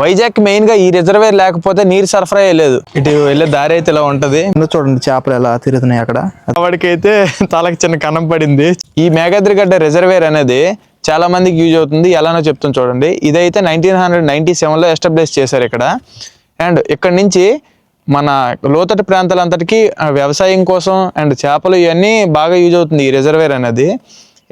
వైజాగ్ మెయిన్గా ఈ రిజర్వేర్ లేకపోతే నీరు సరఫరా లేదు ఇటు వెళ్ళే దారి అయితే ఇలా ఉంటది. చూడండి చేపలు ఎలా తిరుగుతున్నాయి అక్కడ. వాడికైతే తలకి చిన్న కన్నం పడింది. ఈ మేఘాద్రిగడ్డ రిజర్వేర్ అనేది చాలా మందికి యూజ్ అవుతుంది. ఎలానో చెప్తాను చూడండి. ఇదైతే నైన్టీన్ హండ్రెడ్ నైన్టీ సెవెన్లో ఎస్టాబ్లిష్ చేశారు ఇక్కడ. అండ్ ఇక్కడ నుంచి మన లోతటి ప్రాంతాలంతటికి వ్యవసాయం కోసం అండ్ చేపలు ఇవన్నీ బాగా యూజ్ అవుతుంది ఈ రిజర్వేర్ అనేది.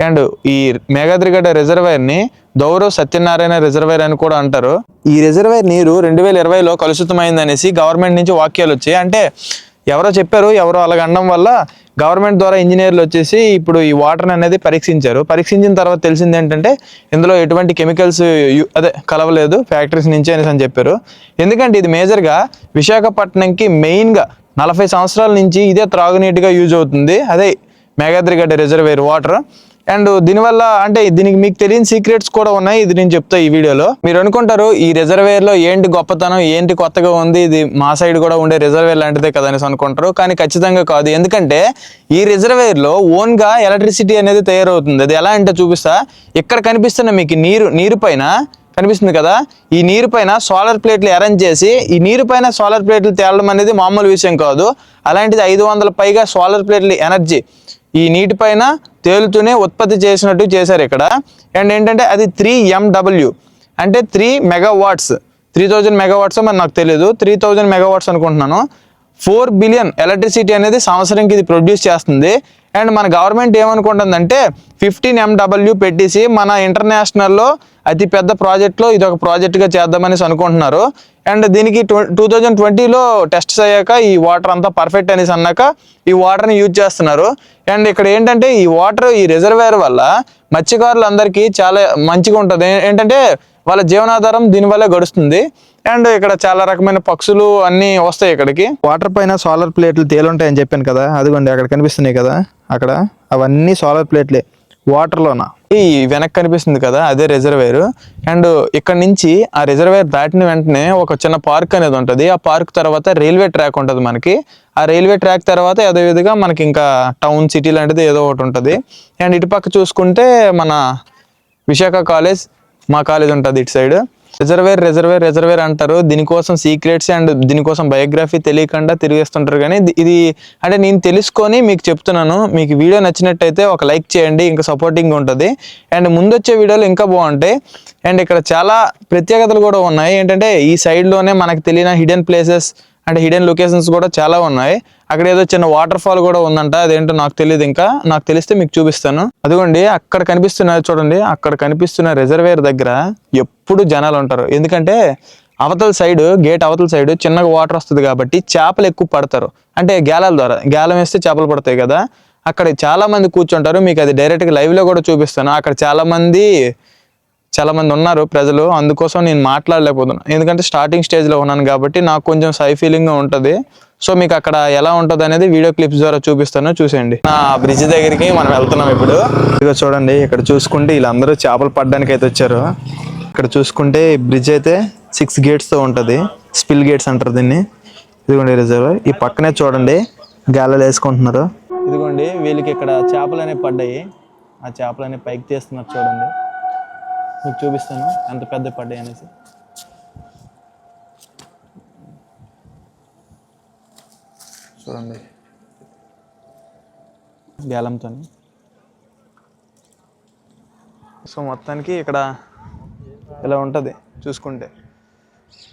అండ్ ఈ మేఘాద్రిగడ్డ రిజర్వేర్ని దౌరవ్ సత్యనారాయణ రిజర్వేర్ అని కూడా అంటారు. ఈ రిజర్వేర్ నీరు రెండు వేల ఇరవైలో కలుషితమైందనేసి గవర్నమెంట్ నుంచి వాక్యాలు వచ్చాయి. అంటే ఎవరో చెప్పారు ఎవరో అలాగనడం వల్ల గవర్నమెంట్ ద్వారా ఇంజనీర్లు వచ్చేసి ఇప్పుడు ఈ వాటర్ అనేది పరీక్షించారు. పరీక్షించిన తర్వాత తెలిసింది ఏంటంటే ఇందులో ఎటువంటి కెమికల్స్ అదే కలవలేదు ఫ్యాక్టరీస్ నుంచి అనేసి అని చెప్పారు. ఎందుకంటే ఇది మేజర్గా విశాఖపట్నంకి మెయిన్గా నలభై సంవత్సరాల నుంచి ఇదే త్రాగునీటిగా యూజ్ అవుతుంది. అదే మేఘాద్రిగడ్డ రిజర్వేర్ వాటర్. అండ్ దీనివల్ల అంటే దీనికి మీకు తెలియని సీక్రెట్స్ కూడా ఉన్నాయి. ఇది నేను చెప్తా ఈ వీడియోలో. మీరు అనుకుంటారు ఈ రిజర్వేర్లో ఏంటి గొప్పతనం ఏంటి కొత్తగా ఉంది ఇది మా సైడ్ కూడా ఉండే రిజర్వేర్ లాంటిదే కదా అనేసి అనుకుంటారు. కానీ ఖచ్చితంగా కాదు. ఎందుకంటే ఈ రిజర్వేర్లో ఓన్గా ఎలక్ట్రిసిటీ అనేది తయారవుతుంది. అది ఎలా అంటే చూపిస్తా. ఇక్కడ కనిపిస్తున్న మీకు నీరు నీరు పైన కనిపిస్తుంది కదా? ఈ నీరు పైన సోలార్ ప్లేట్లు అరేంజ్ చేసి ఈ నీరు పైన సోలార్ ప్లేట్లు తేలడం అనేది మామూలు విషయం కాదు. అలాంటిది ఐదు వందల పైగా సోలార్ ప్లేట్ల ఎనర్జీ. ఈ నీటి పైన తేలుతూనే ఉత్పత్తి చేసినట్టు చేశారు ఇక్కడ. అండ్ ఏంటంటే అది త్రీ ఎండబ్ల్యూ అంటే three megawatts three thousand megawatts మరి నాకు తెలియదు త్రీ థౌజండ్ మెగావాట్స్ అనుకుంటున్నాను. ఫోర్ బిలియన్ ఎలక్ట్రిసిటీ అనేది సంవత్సరంకి ఇది ప్రొడ్యూస్ చేస్తుంది. అండ్ మన గవర్నమెంట్ ఏమనుకుంటుందంటే ఫిఫ్టీన్ ఎండబ్ల్యూ పెట్టేసి మన ఇంటర్నేషనల్లో అతి పెద్ద ప్రాజెక్ట్లో ఇది ఒక ప్రాజెక్ట్గా చేద్దామనేసి అనుకుంటున్నారు. అండ్ దీనికి టూ థౌజండ్ ట్వంటీలో టెస్ట్స్ అయ్యాక ఈ వాటర్ అంతా పర్ఫెక్ట్ అనేసి అన్నాక ఈ వాటర్ని యూజ్ చేస్తున్నారు. అండ్ ఇక్కడ ఏంటంటే ఈ వాటర్ ఈ రిజర్వేర్ వల్ల మత్స్యకారులందరికీ చాలా మంచిగా ఉంటుంది ఏంటంటే వాళ్ళ జీవనాధారం దీనివల్లే గడుస్తుంది. అండ్ ఇక్కడ చాలా రకమైన పక్షులు అన్నీ వస్తాయి ఇక్కడికి. వాటర్ పైన సోలార్ ప్లేట్లు తేలుంటాయని చెప్పాను కదా అదిగోండి అక్కడ కనిపిస్తున్నాయి కదా అక్కడ అవన్నీ సోలార్ ప్లేట్లే వాటర్లోన. ఈ వెనక్కి కనిపిస్తుంది కదా అదే రిజర్వేర్. అండ్ ఇక్కడ నుంచి ఆ రిజర్వేర్ దాటిన వెంటనే ఒక చిన్న పార్క్ అనేది ఉంటుంది. ఆ పార్క్ తర్వాత రైల్వే ట్రాక్ ఉంటుంది మనకి. ఆ రైల్వే ట్రాక్ తర్వాత విధంగా మనకి ఇంకా టౌన్ సిటీ లాంటిది ఏదో ఒకటి ఉంటుంది. అండ్ ఇటు పక్క చూసుకుంటే మన విశాఖ కాలేజ్ మా కాలేజ్ ఉంటుంది ఇటు సైడ్ రిజర్వేర్ రిజర్వేర్ రిజర్వేర్ అంటారు. దీనికోసం సీక్రెట్స్ అండ్ దీనికోసం బయోగ్రఫీ తెలియకుండా తిరిగేస్తుంటారు కానీ ఇది- అంటే నేను తెలుసుకొని మీకు చెప్తున్నాను. మీకు వీడియో నచ్చినట్టయితే ఒక లైక్ చేయండి. ఇంకా సపోర్టింగ్ ఉంటుంది. అండ్ ముందు వచ్చే వీడియోలు ఇంకా బాగుంటాయి. అండ్ ఇక్కడ చాలా ప్రత్యేకతలు కూడా ఉన్నాయి. ఏంటంటే ఈ సైడ్లోనే మనకు తెలియని hidden places and hidden locations కూడా చాలా ఉన్నాయి. అక్కడ ఏదో చిన్న వాటర్ ఫాల్ కూడా ఉందంట. అదేంటో నాకు తెలియదు ఇంకా. నాకు తెలిస్తే మీకు చూపిస్తాను. అదిగోండి అక్కడ కనిపిస్తున్న చూడండి అక్కడ కనిపిస్తున్న రిజర్వేర్ దగ్గర ఎప్పుడు జనాలు ఉంటారు. ఎందుకంటే అవతల సైడ్ గేట్ అవతల సైడ్ చిన్నగా వాటర్ వస్తుంది కాబట్టి చేపలు ఎక్కువ పడతారు. అంటే గేలాల ద్వారా. గేలం వేస్తే చేపలు పడతాయి కదా. అక్కడ చాలామంది కూర్చుంటారు. మీకు అది డైరెక్ట్గా లైవ్లో కూడా చూపిస్తాను. అక్కడ చాలామంది చాలా మంది ఉన్నారు ప్రజలు అందుకోసం నేను మాట్లాడలేకపోతున్నాను ఎందుకంటే స్టార్టింగ్ స్టేజ్లో ఉన్నాను కాబట్టి నాకు కొంచెం సై ఫీలింగ్గా ఉంటుంది. సో మీకు అక్కడ ఎలా ఉంటుంది అనేది వీడియో క్లిప్స్ ద్వారా చూపిస్తాను చూసేయండి. నా బ్రిడ్జ్ దగ్గరికి మనం వెళ్తున్నాం ఇప్పుడు. ఇదిగో చూడండి ఇక్కడ చూసుకుంటే వీళ్ళందరూ చేపలు పడడానికి అయితే వచ్చారు. ఇక్కడ చూసుకుంటే బ్రిడ్జ్ అయితే సిక్స్ గేట్స్తో ఉంటుంది. స్పిల్ గేట్స్ అంటారు దీన్ని. ఇదిగోండి రిజర్వ్ ఈ పక్కనే చూడండి గాలలు వేసుకుంటున్నారు. ఇదిగోండి వీళ్ళకి ఇక్కడ చేపలు అనేవి పడ్డాయి. ఆ చేపలు అనేవి పైకి తీస్తున్నారు చూడండి. మీకు చూపిస్తాను. ఎంత పెద్ద పడ్డాయి అనేసి. చూడండి. గేలంతో సో మొత్తానికి ఇక్కడ ఇలా ఉంటుంది? చూసుకుంటే.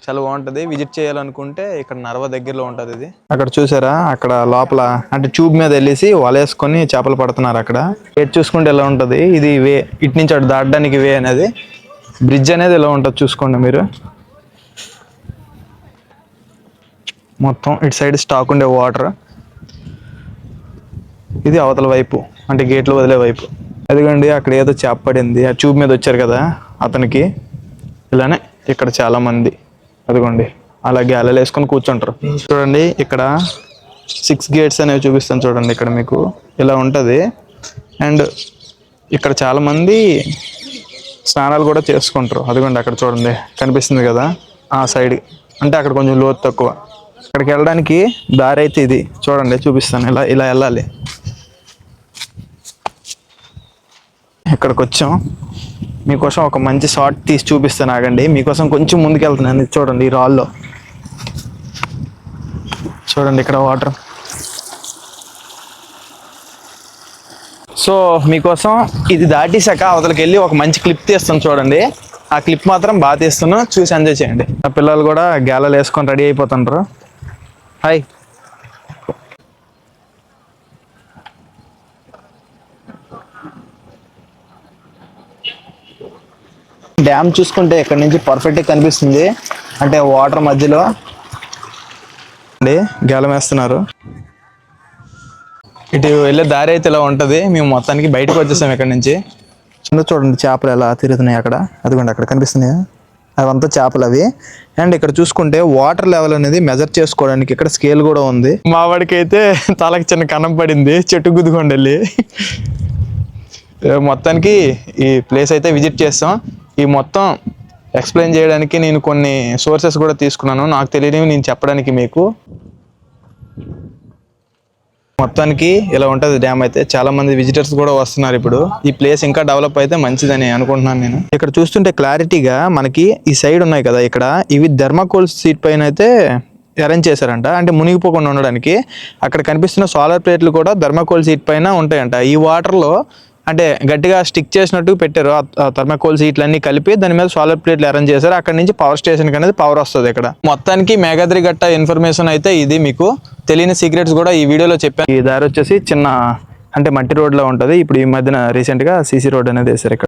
చాలా బాగుంటుంది. విజిట్ చేయాలనుకుంటే ఇక్కడ నర్వ దగ్గరలో ఉంటుంది ఇది. అక్కడ చూసారా? అక్కడ లోపల అంటే ట్యూబ్ మీద వెళ్ళేసి వలేసుకొని చేపలు పడుతున్నారు అక్కడ. ఎటు చూసుకుంటే ఇలా ఉంటుంది? ఇది వే ఇటు నుంచి అటు దాటడానికి వే అనేది. బ్రిడ్జ్ అనేది ఇలా ఉంటుంది చూసుకోండి మీరు. మొత్తం ఇటు సైడ్ స్టాక్ ఉండే వాటర్. ఇది అవతల వైపు అంటే గేట్లు వదిలే వైపు. అదిగండి అక్కడ ఏదో చేప పడింది. ఆ ట్యూబ్ మీద వచ్చారు కదా అతనికి. ఇలానే ఇక్కడ చాలామంది. అదిగోండి. అలా గ్యాలలు వేసుకొని కూర్చుంటారు. చూడండి ఇక్కడ సిక్స్ గేట్స్ అనేవి చూపిస్తాను చూడండి ఇక్కడ మీకు. ఇలా ఉంటుంది. అండ్ ఇక్కడ చాలామంది స్నానాలు కూడా చేసుకుంటారు. అదిగోండి అక్కడ చూడండి కనిపిస్తుంది కదా ఆ సైడ్ అంటే అక్కడ కొంచెం లోతు తక్కువ. అక్కడికి వెళ్ళడానికి దారి అయితే ఇది. చూడండి చూపిస్తాను. ఇలా ఇలా వెళ్ళాలి. ఇక్కడికి వచ్చాం. మీకోసం ఒక మంచి షార్ట్ తీసి చూపిస్తాను ఆగండి. మీకోసం కొంచెం ముందుకు వెళ్తున్నాను చూడండి ఈ రాల్లో చూడండి ఇక్కడ వాటర్. సో మీకోసం ఇది దాటేశాక అవతలకి వెళ్ళి ఒక మంచి క్లిప్ తీస్తాను చూడండి. ఆ క్లిప్ మాత్రం బాగా తీస్తున్నాను చూసి ఎంజాయ్ చేయండి. నా పిల్లలు కూడా గ్యాలలు వేసుకొని రెడీ అయిపోతుంటారు హాయ్ డ్యామ్ చూసుకుంటే ఇక్కడ నుంచి పర్ఫెక్ట్గా కనిపిస్తుంది. అంటే వాటర్ మధ్యలో. అండి గేలం వేస్తున్నారు. ఇటు వెళ్ళే దారి అయితే ఇలా ఉంటది. మేము మొత్తానికి బయటకు వచ్చేసాం ఇక్కడ నుంచి. చిన్న చూడండి చేపలు ఎలా తిరుగుతున్నాయి అక్కడ. అదిగోండి అక్కడ కనిపిస్తున్నాయి. అవంతా చేపలు అవి. అండ్ ఇక్కడ చూసుకుంటే వాటర్ లెవెల్ అనేది మెజర్ చేసుకోవడానికి ఇక్కడ స్కేల్ కూడా ఉంది. మా వాడికి అయితే తలకి చిన్న కన్నం పడింది. చెట్టు గుద్దుకొని వెళ్ళి. మొత్తానికి ఈ ప్లేస్ అయితే విజిట్ చేస్తాం. ఈ మొత్తం ఎక్స్ప్లెయిన్ చేయడానికి నేను కొన్ని సోర్సెస్ కూడా తీసుకున్నాను. నాకు తెలియనివి నేను చెప్పడానికి మీకు. మొత్తానికి ఇలా ఉంటుంది డ్యామ్ అయితే. చాలా మంది విజిటర్స్ కూడా వస్తున్నారు ఇప్పుడు. ఈ ప్లేస్ ఇంకా డెవలప్ అయితే మంచిదని అనుకుంటున్నాను నేను. ఇక్కడ చూస్తుంటే క్లారిటీగా మనకి ఈ సైడ్ ఉన్నాయి కదా ఇక్కడ. ఇవి ధర్మకోల్ సీట్ పైన అయితే అరేంజ్ చేశారంట. అంటే మునిగిపోకుండా ఉండడానికి అక్కడ కనిపిస్తున్న సోలార్ ప్లేట్లు కూడా ధర్మకోల్ సీట్ పైన ఉంటాయంట. ఈ వాటర్లో అంటే గట్టిగా స్టిక్ చేసినట్టు పెట్టారు. ఆ థర్మాకోల్ కలిపి దాని మీద సోలార్ ప్లేట్లు అరేంజ్ చేశారు. అక్కడ నుంచి పవర్ స్టేషన్ అనేది పవర్ వస్తుంది ఇక్కడ. మొత్తానికి మేఘాద్రి గట్ట ఇన్ఫర్మేషన్ అయితే ఇది మీకు. తెలియని సీక్రెట్స్ కూడా ఈ వీడియోలో చెప్పాను. ఈ దారి వచ్చేసి చిన్న అంటే మట్టి రోడ్లో ఉంటుంది. ఇప్పుడు ఈ మధ్యన రీసెంట్గా సీసీ రోడ్ అనేది వేశారు ఇక్కడ.